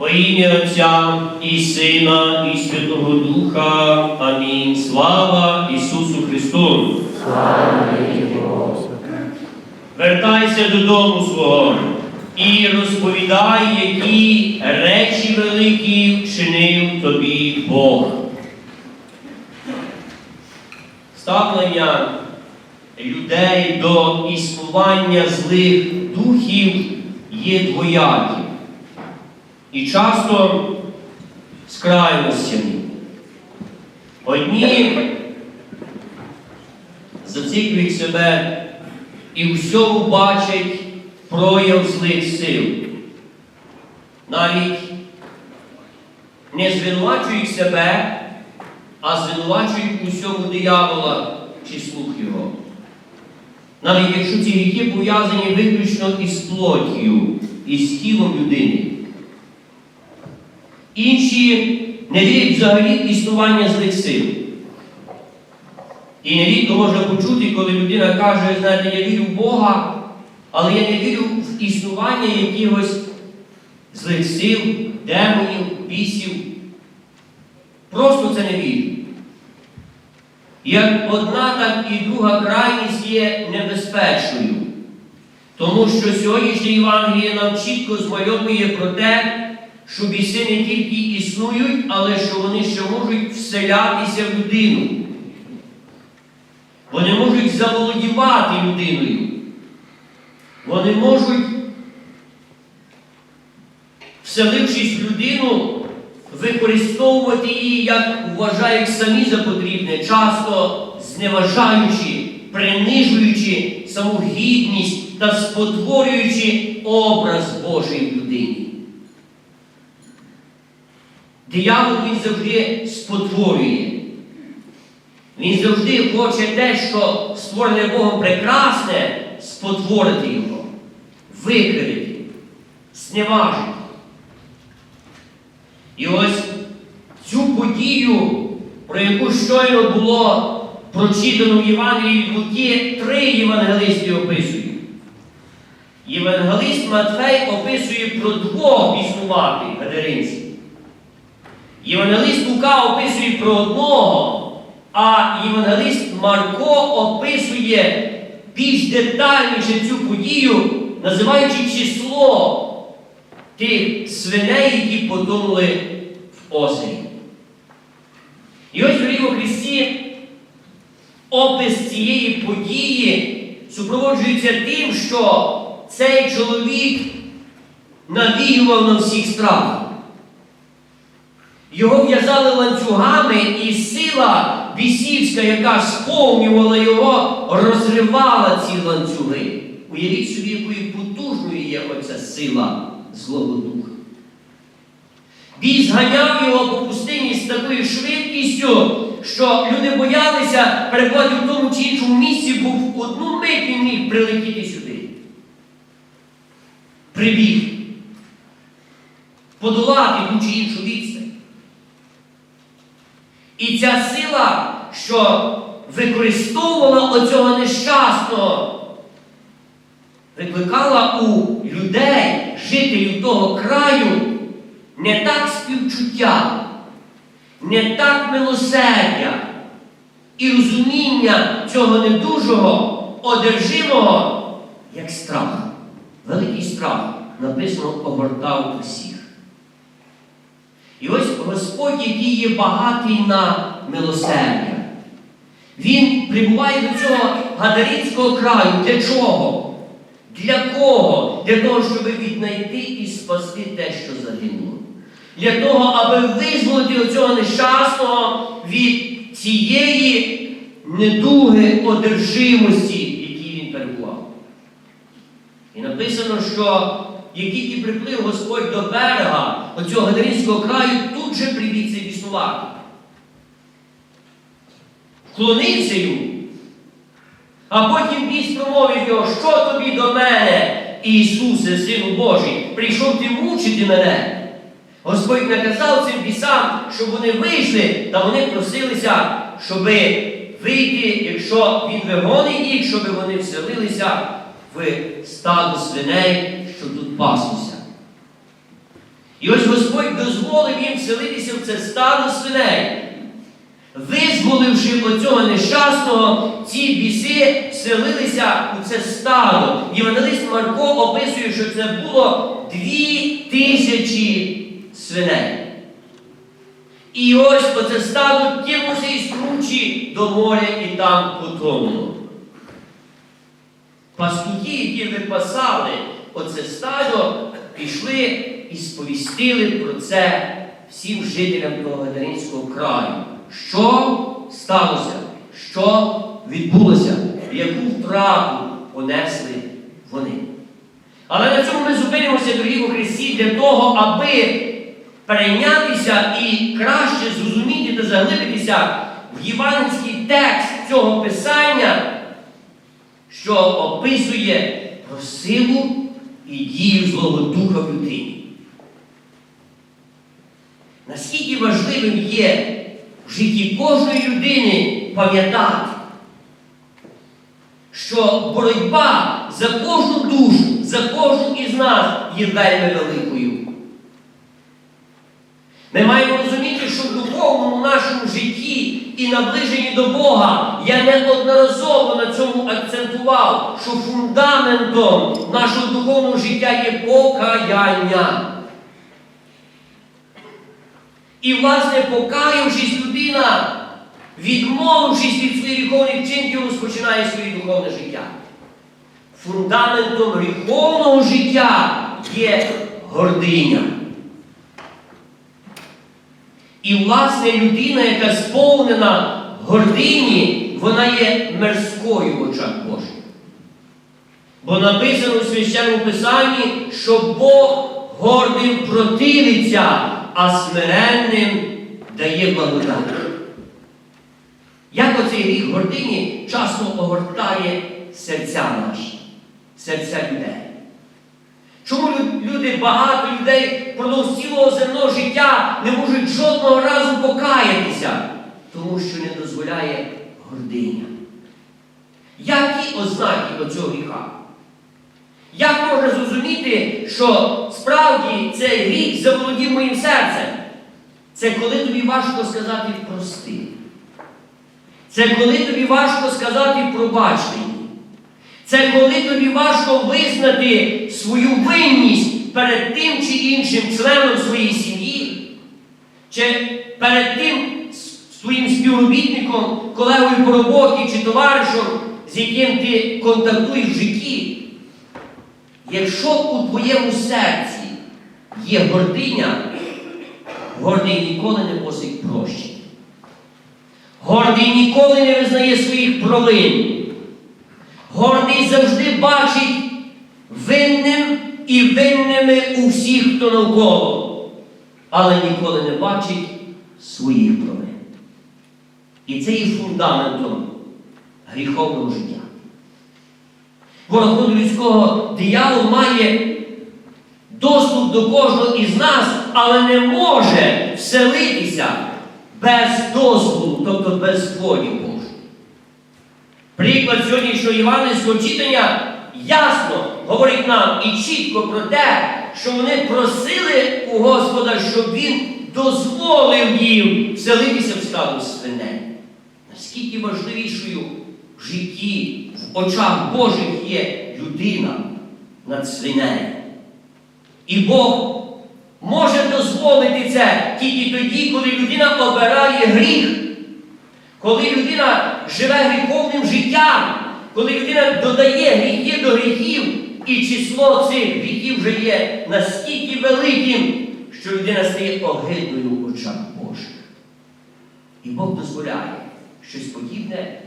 Во ім'я Отця і Сина, і Святого Духа. Амінь. Слава Ісусу Христу! Вертайся додому свого і розповідай, які речі великі вчинив тобі Бог. Ставлення людей до існування злих духів є двоякі і часто з крайностями. Одні зациклюють себе і всьому бачать прояв злих сил. Навіть не звинувачують себе, а звинувачують усьому диявола чи слух його. Навіть якщо ці гріхи пов'язані виключно із плоттю, із тілом людини. Інші не вірять взагалі існування злих сил. І нерідко можна почути, коли людина каже, знаєте, я вірю в Бога, але я не вірю в існування якихось злих сил, демонів, бісів. Просто це не вірю. Як одна, так і друга крайність є небезпечною. Тому що сьогоднішнє Євангеліє нам чітко змальовує про те, що біси не тільки існують, але що вони ще можуть вселятися в людину. Вони можуть заволодівати людиною. Вони можуть, вселившись в людину, використовувати її, як вважають самі за потрібне, часто зневажаючи, принижуючи саму гідність та спотворюючи образ Божий в людині. Диявол він завжди спотворює. Він завжди хоче те, що створене Богом прекрасне, спотворити його, викривити, зневажити. І ось цю подію, про яку щойно було прочитано в Євангелії від Луки, три євангелисти описують. Євангелист Матфей описує про двох існувати гадаринців. Євангелист Лука описує про одного, а євангелист Марко описує більш детальніше цю подію, називаючи число тих свиней, які потонули в озері. І ось дорогі у Христі опис цієї події супроводжується тим, що цей чоловік навіював на всіх страх. Його в'язали ланцюгами, і сила бісівська, яка сповнювала його, розривала ці ланцюги. Уявіть собі, якою потужною є оця сила Злого Духа. Бій зганяв його по пустині з такою швидкістю, що люди боялися перебувати в тому чи іншому місці, бо в одну мить він міг прилетіти сюди. Прибіг. Подолати ту чи іншу відстань. І ця сила, що використовувала оцього нещасного, викликала у людей, жителів того краю, не так співчуття, не так милосердя і розуміння цього недужого, одержимого, як страх. Великий страх написано огортав усіх. І ось Господь, який є багатий на милосердя. Він прибуває до цього Гадаринського краю. Для чого? Для кого? Для того, щоб віднайти і спасти те, що загинуло. Для того, аби визволити оцього нещасного від цієї недуги одержимості, в якій він перебував. І написано, що як тільки приплив Господь до берега оцього Гадаринського краю, тут же прибіг. Вклонився йому. А потім біс промовив його, що тобі до мене, Ісусе, Сину Божий, прийшов ти мучити мене. Господь наказав цим бісам, щоб вони вийшли, та вони просилися, щоб вийти, якщо він вигонить їх, щоб вони вселилися в стадо свиней, що тут пасуся. І ось Господь дозволив їм вселитися в це стадо свиней. Визволивши оцього нещасного, ці біси вселилися у це стадо. Євангелист Марко описує, що це було дві тисячі свиней. І ось оце стадо кинулося із кручі до моря і там потонуло. Пастухи, які випасали оце стадо, пішли і сповістили про це всім жителям того краю. Що сталося? Що відбулося? Яку втрату понесли вони? Але на цьому ми зупинимося, дорогі у Христі, для того, аби перейнятися і краще зрозуміти та заглибитися в євангельський текст цього писання, що описує про силу і дію Злого Духа в людині. Наскільки важливим є в житті кожної людини пам'ятати, що боротьба за кожну душу, за кожну із нас є вельми великою. Ми маємо розуміти, що в духовному нашому житті і наближенні до Бога я неодноразово на цьому акцентував, що фундаментом нашого духовного життя є покаяння. І, власне, покаявшись людина, відмовившись від своїх гріховних вчинків, розпочинає своє духовне життя. Фундаментом гріховного життя є гординя. І, власне, людина, яка сповнена гордині, вона є мирською в очах Божих. Бо написано у священному Писанні, що Бог гордим противиться, а смиренним дає благодать. Як оцей гріх гордині часто огортає серця наші, серця людей. Чому люди, багато людей впродовж цілого земного життя не можуть жодного разу покаятися? Тому що не дозволяє гординя. Які ознаки оцього гріха? Як можна зрозуміти, що справді цей гріх заволодів моїм серцем? Це коли тобі важко сказати прости. Це коли тобі важко сказати пробач. Це коли тобі важко визнати свою винність перед тим чи іншим членом своєї сім'ї, чи перед тим своїм співробітником, колегою по роботі чи товаришем, з яким ти контактуєш в житті. Якщо у твоєму серці є гординя, гордий ніколи не просить прощення. Гордий ніколи не визнає своїх провин. Гордий завжди бачить винним і винними у всіх, хто навколо, але ніколи не бачить своїх провин. І це є фундаментом гріховного життя. Роду людського диявол має доступ до кожного із нас, але не може вселитися без дозволу, тобто без волі Божої. Приклад сьогоднішнього євангельського читання ясно говорить нам і чітко про те, що вони просили у Господа, щоб Він дозволив їм вселитися в стадо свиней. Наскільки важливішою житті, в очах Божих є людина над свинею. І Бог може дозволити це тільки тоді, коли людина обирає гріх. Коли людина живе гріховним життям, коли людина додає гріхи до гріхів, і число цих гріхів вже є настільки великим, що людина стає огидною в очах Божих. І Бог дозволяє щось подібне,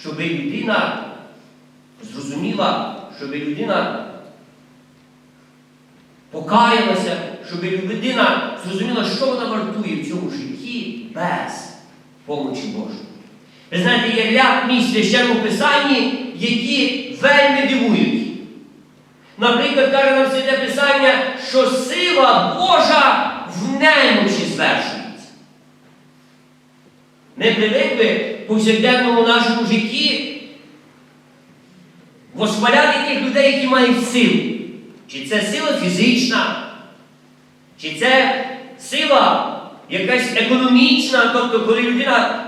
щоб людина зрозуміла, щоб людина покаялася, щоб людина зрозуміла, що вона вартує в цьому житті без помочі Божої. Ви знаєте, є ряд місць священному писанні, які вельми дивують. Наприклад, каже нам святе Писання, що сила Божа в немочі звершується. Ми привикли повсякденному нашому житті восхваляти тих людей, які мають силу. Чи це сила фізична, Чи це сила якась економічна, тобто коли людина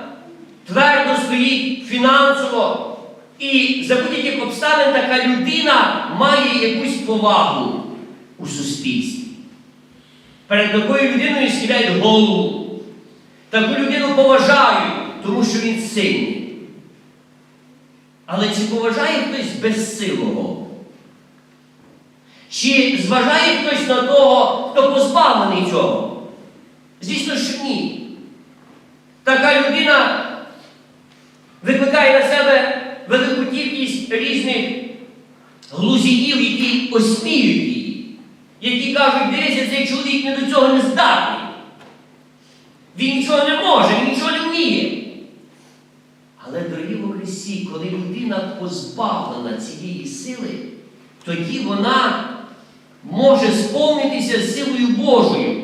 твердо стоїть фінансово, і за будь-яких обставин така людина має якусь повагу у суспільстві. Перед такою людиною схиляють голову. Таку людину поважають, тому що він сильний. Але чи поважає хтось безсилого? Чи зважає хтось на того, хто позбавлений цього? Звісно, що ні. Така людина викликає на себе велику кількість різних глузіїв, які осміють її, які кажуть, дивися, цей чоловік не до цього не здатний. Він нічого не може, він нічого не вміє. Христі, коли людина позбавлена цієї сили, тоді вона може сповнитися силою Божою.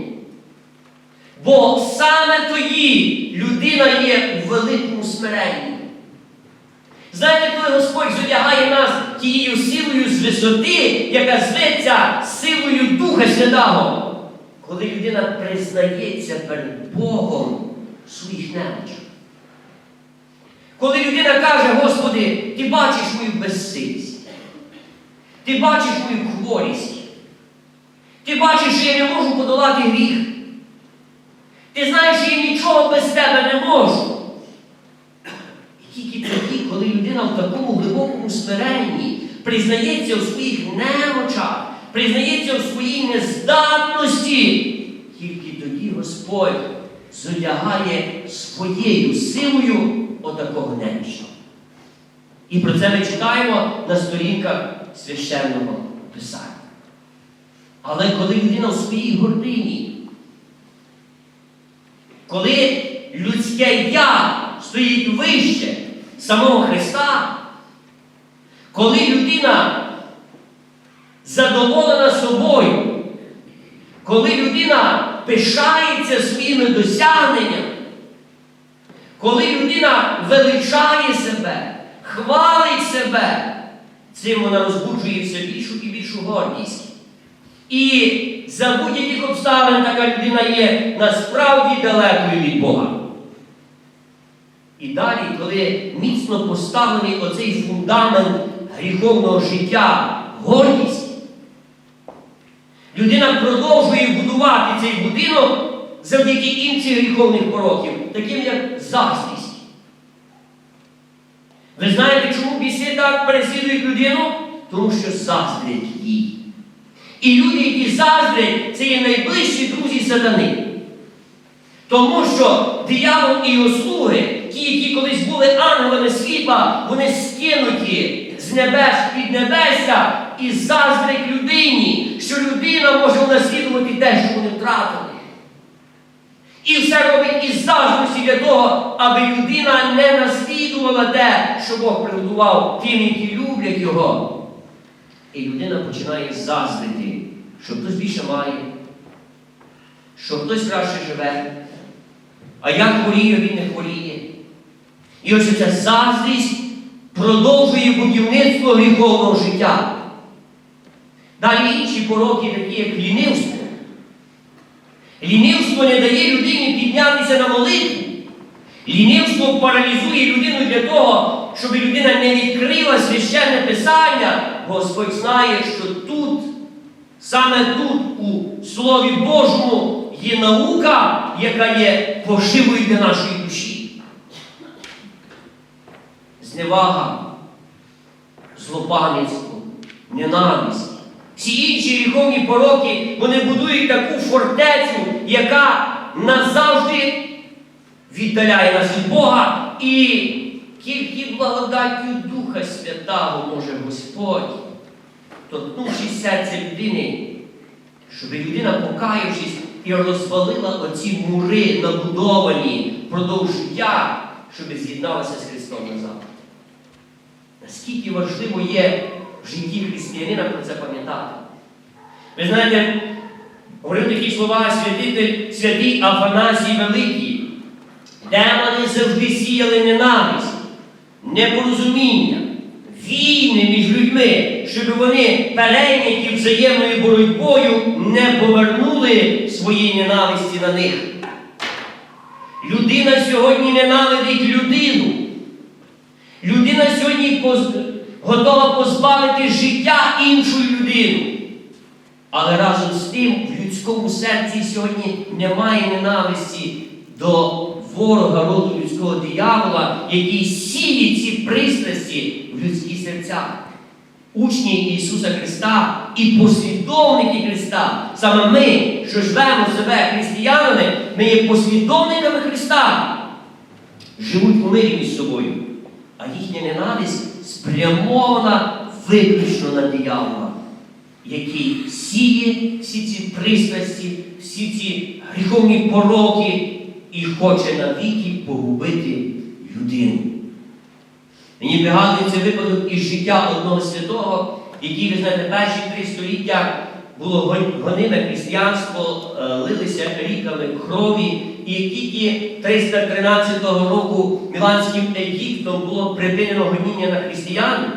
Бо саме тоді людина є у великому смиренні. Знаєте, коли Господь зодягає нас тією силою з висоти, яка зветься силою Духа Святого, коли людина признається перед Богом своїх немочах. Коли людина каже, Господи, ти бачиш мою безсилість, ти бачиш мою хворість, ти бачиш, що я не можу подолати гріх. Ти знаєш, що я нічого без тебе не можу. І тільки тоді, коли людина в такому глибокому смиренні признається у своїх немочах, признається у своїй нездатності, тільки тоді Господь зодягає своєю силою отакого немічного. І про це ми читаємо на сторінках священного Писання. Але коли людина в своїй гордині, коли людське я стоїть вище самого Христа, коли людина задоволена собою, коли людина пишається своїми досягненнями, коли людина величає себе, хвалить себе, цим вона розбуджує все більшу і більшу гордість. І за будь-яких обставин така людина є насправді далекою від Бога. І далі, коли міцно поставлений оцей фундамент гріховного життя, гордість, людина продовжує будувати цей будинок завдяки інших гріховних пороків, таким як заздрість. Ви знаєте, чому біси так переслідують людину? Тому що заздрять їй. І люди, які заздрять, це є найближчі друзі сатани. Тому що диявол і його слуги, ті, які колись були ангелами світла, вони скинуті з небес під небеся і заздрять людині, що людина може унаслідувати те, що вони втратили. І все робить із заздрості для того, аби людина не наслідувала те, що Бог приготував тим, які люблять його. І людина починає заздрити, що хтось більше має, що хтось краще живе, а я хворію, він не хворіє. І ось ця заздрість продовжує будівництво гріховного життя. Далі інші пороки, такі як лінивство. Лінивство не дає людині піднятися на молитву. Лінивство паралізує людину для того, щоб людина не відкрила священне писання. Господь знає, що тут, саме тут, у Слові Божому, є наука, яка є поживою для нашої душі. Зневага, злопам'ятство, ненависть. Всі інші гріховні пороки, вони будують таку фортецю, яка назавжди віддаляє нас від Бога і тільки благодаттю Духа Святого може Господь, торкнувшись серця людини, щоб людина, покаявшись, і розвалила оці мури набудовані впродовж життя, щоб з'єдналася з Христом назад. Наскільки важливо є в житті християнина про це пам'ятати. Ви знаєте, говорив такі слова святитель, святий Афанасій Великий. Демони завжди сіяли ненависть, непорозуміння, війни між людьми, щоб вони перейняті взаємною боротьбою не повернули свої ненависті на них. Людина сьогодні ненавидить людину. Людина сьогодні готова позбавити життя іншу людину. Але разом з тим в людському серці сьогодні немає ненависті до ворога роду людського диявола, який сіє ці пристрасті в людські серця. Учні Ісуса Христа і послідовники Христа, саме ми, що живемо себе християнами, ми є послідовниками Христа, живуть у мирі між собою, а їхня ненависть спрямована виключно на диявола який сіє всі ці пристрасті, всі ці гріховні пороки і хоче навіки погубити людину. Мені пригадується випадок із життя одного святого, який, ви знаєте, перші три століття було гониме християнство, е, лилися ріками крові, і тільки 313 року Міланським едіктом було припинено гоніння на християн,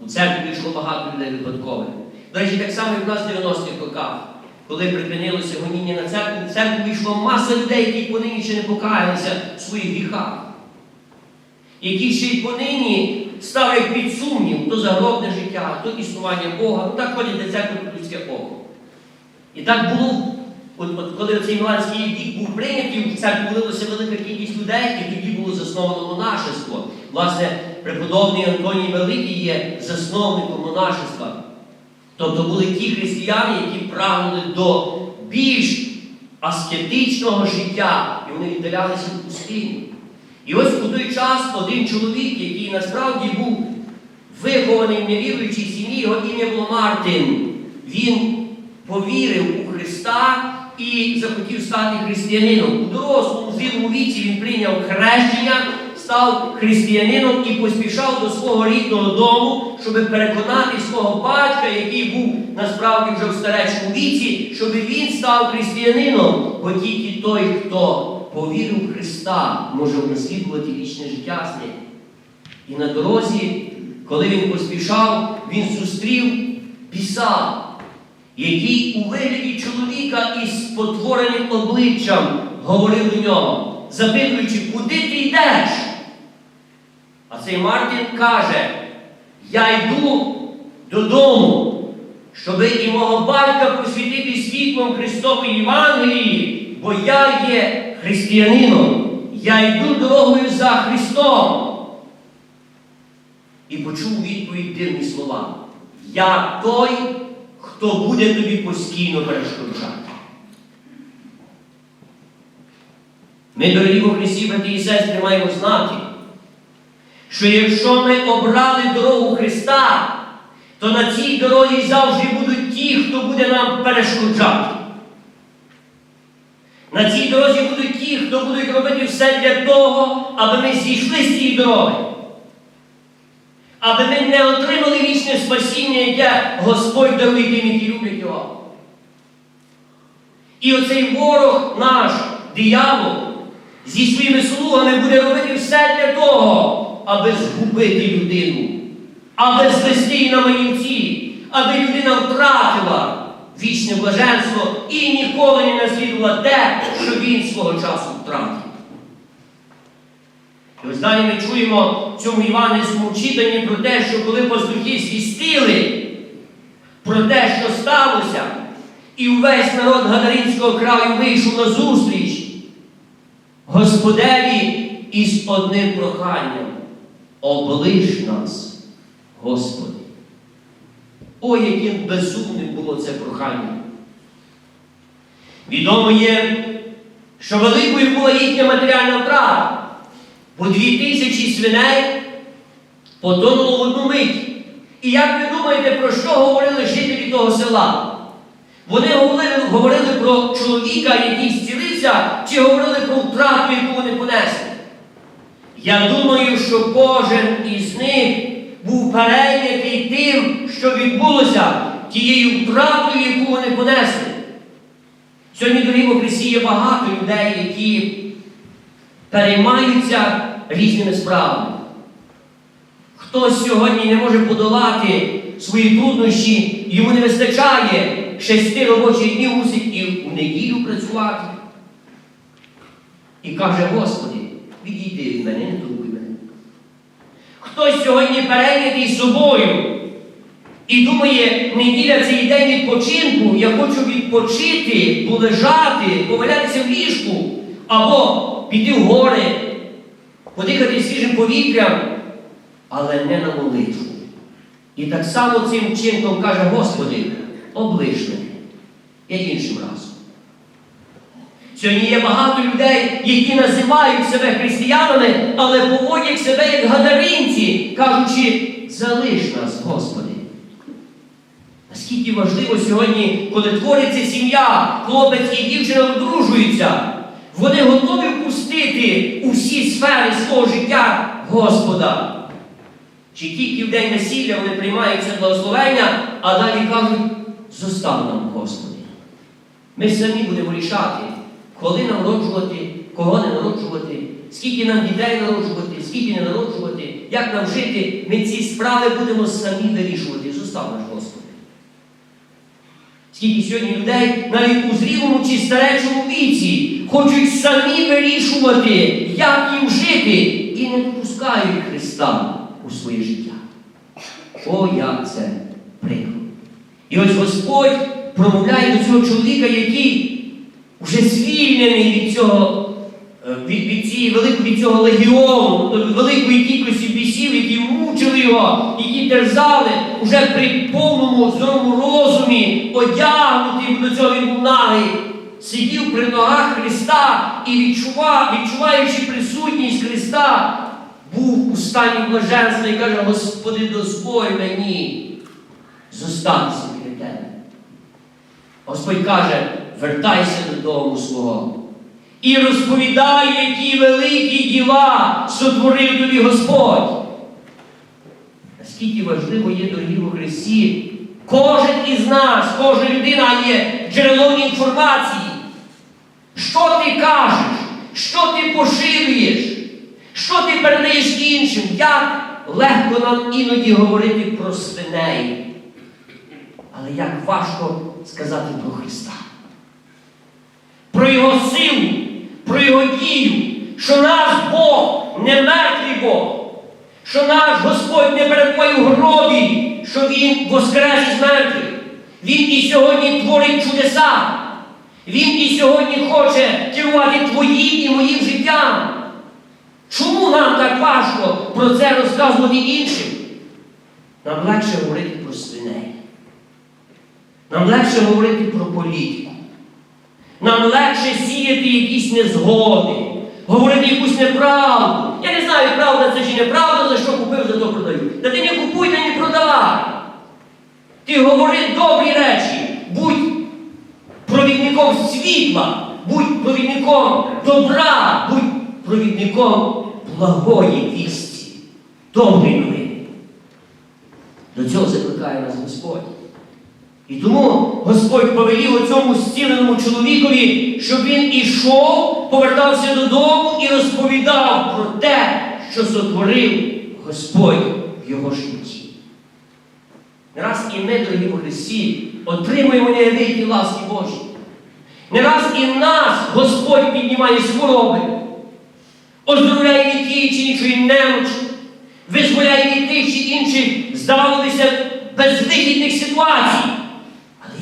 у церкві вийшло багато людей випадкових. До речі, так само і в нас в 90-х роках, коли припинилося гоніння на церкву, в церкву вийшло маса людей, які понині ще не покаялися в своїх гріхах. Які ще й понині ставлять під сумнів то загробне життя, то існування Бога, ну так ходять до церкви людське око. І так було, от, от коли цей Міланський вік був прийнятий, в церкву вилилася велика кількість людей, і тоді було засновано монашество. Власне, преподобний Антоній Великий є засновником монашества. Тобто були ті християни, які прагнули до більш аскетичного життя, і вони віддалялися в пустиню. І ось у той час один чоловік, який насправді був вихований в невіруючій сім'ї, його ім'я було Мартин. Він повірив у Христа і захотів стати християнином. У дорослому зрілому віці він прийняв хрещення, став християнином і поспішав до свого рідного дому, щоб переконати свого батька, який був насправді вже в старечому віці, щоб він став християнином, бо тільки той, хто повірив Христа, може унаслідувати вічне життя з ним. І на дорозі, коли він поспішав, він зустрів піса, який у вигляді чоловіка із спотвореним обличчям говорив до нього, запитуючи, куди ти йдеш? А цей Мартін каже, я йду додому, щоби і мого батька просвітити світлом Христової Євангелії, бо я є християнином, я йду дорогою за Христом. І почув відповідь дивні слова. Я той, хто буде тобі постійно перешкоджати. Ми, дорогі у Христі, брати і сестри, маємо знати, що якщо ми обрали дорогу Христа, то на цій дорозі завжди будуть ті, хто буде нам перешкоджати. На цій дорозі будуть ті, хто будуть робити все для того, аби ми зійшли з цієї дороги. Аби ми не отримали вічне спасіння, яке Господь дарує тим, які люблять його. І оцей ворог наш, диявол, зі своїми слугами буде робити все для того, аби згубити людину, аби звести її на манівці, аби людина втратила вічне блаженство і ніколи не наслідувала те, що він свого часу втратив. І ось далі ми чуємо в цьому івангельському читанні про те, що коли пастухи звістили про те, що сталося, і увесь народ Гадаринського краю вийшов на зустріч Господеві із одним проханням. Облиш нас, Господи. Ой, яким безумним було це прохання. Відомо є, що великою була їхня матеріальна втрата. По дві тисячі свиней потонуло в одну мить. І як ви думаєте, про що говорили жителі того села? Вони говорили, говорили про чоловіка, який зцілився, чи говорили про втрату, яку вони понесли? Я думаю, що кожен із них був перейнятий тим, що відбулося, тією втратою, яку вони понесли. Сьогодні, дорогі Христі, є багато людей, які переймаються різними справами. Хтось сьогодні не може подолати свої труднощі, йому не вистачає шести робочих днів, мусить і в неділю працювати. І каже, Господи, відійди від мене, не турбуй мене. Хтось сьогодні перейнятий собою і думає, неділя це день відпочинку, я хочу відпочити, полежати, повалятися в ліжку, або піти в гори, подихати свіжим повітрям, але не на молитву. І так само цим чинком каже, Господи, облиш мене. Іншим разом. Сьогодні є багато людей, які називають себе християнами, але поводять себе як гадаринці, кажучи, залиш нас, Господи. Наскільки важливо сьогодні, коли твориться сім'я, хлопець і дівчина одружуються, вони готові впустити у всі сфери свого життя Господа. Чи тільки в день весілля вони приймають це благословення, а далі кажуть, зостав нам, Господи. Ми самі будемо рішати, коли народжувати, кого не народжувати, скільки нам дітей народжувати, скільки не народжувати, як нам жити. Ми ці справи будемо самі вирішувати. Зостав наш. Скільки сьогодні людей навіть у зрілому чи старечому віці хочуть самі вирішувати, як їм жити, і не впускають Христа у своє життя. О, як це прикро. І ось Господь промовляє до цього чоловіка, який вже звільнений від цього, від, від цієї великої від цього легіону, великої кількості бісів, які мучили його, які терзали, уже при повному здоровому розумі, одягнутий до цього він був нагий, сидів при ногах Христа і відчував, відчуваючи присутність Христа, був у стані блаженства і каже, Господи, дозволь мені зостатися біля тебе. Господь каже, вертайся додому свого. І розповідай, які великі діла сотворив тобі Господь. Наскільки важливо є, дорогі у Христі, кожен із нас, кожна людина є джерелом інформації. Що ти кажеш, що ти поширюєш, що ти передаєш іншим, як легко нам іноді говорити про свиней. Але як важко сказати про Христа. Про Його силу, про Його дію, що наш Бог не мертвий Бог, що наш Господь не перебуває в гробі, що Він воскрес із мертвих. Він і сьогодні творить чудеса. Він і сьогодні хоче керувати твоїм і моїм життям. Чому нам так важко про це розказувати іншим? Нам легше говорити про свиней. Нам легше говорити про політику. Нам легше сіяти якісь незгоди, говорити якусь неправду. Я не знаю, правда це чи неправда, за що купив, за то продаю. Та ти не купуй, та не продавай. Ти говори добрі речі, будь провідником світла, будь провідником добра, будь провідником благої вісті, доброї новини. До цього закликає нас Господь. І тому Господь повелів цьому зціленому чоловікові, щоб він ішов, повертався додому і розповідав про те, що сотворив Господь в його житті. Не раз і ми, дорогі у Христі, отримуємо неявиті ласки Божі. Не раз і нас Господь піднімає з хвороби, оздоровляє від тієї чи іншої немочі, визволяє від тих чи інших, здавалося, безвихідних ситуацій.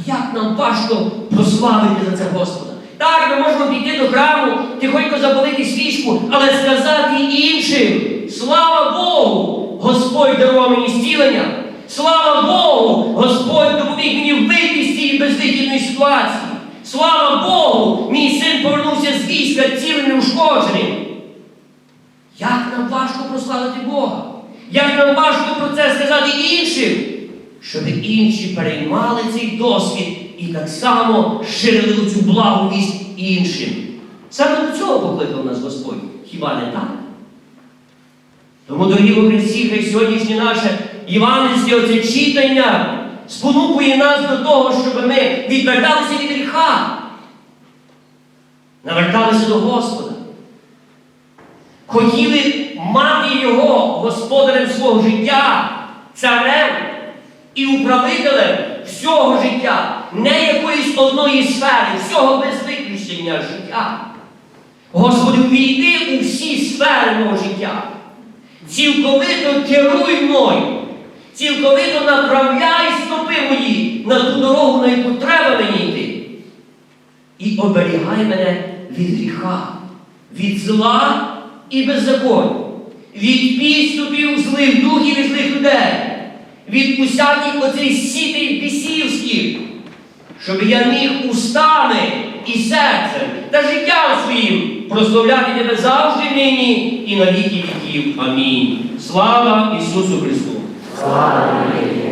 Як нам важко прославити за це Господа? Так, ми можемо піти до храму, тихонько запалити свічку, але сказати іншим, слава Богу, Господь дарував мені зцілення. Слава Богу, Господь допоміг мені вийти з цієї безвихідної ситуації. Слава Богу, мій син повернувся з війська цілим неушкодженим. Як нам важко прославити Бога? Як нам важко про це сказати іншим? Щоб інші переймали цей досвід і так само ширили цю благу вість іншим. Саме до цього покликав нас Господь. Хіба не так? Тому, дорогі Христі, хай сьогоднішнє наше євангельське оце читання спонукує нас до того, щоб ми відверталися від гріха, наверталися до Господа. Хотіли мати Його господарем свого життя, царем, і управителем всього життя, не якоїсь одної сфери, всього без виключення життя. Господи, увійди у всі сфери мого життя. Цілковито керуй мною, цілковито направляй стопи мої на ту дорогу, на яку треба мені йти. І оберігай мене від гріха, від зла і беззаконня, від підступів злих духів і злих людей, від усяких оцих сітей бісівських, щоб я міг устами і серцем та життям своїм прославляти тебе завжди нині і на віки віків. Амінь. Слава Ісусу Христу! Слава Тобі!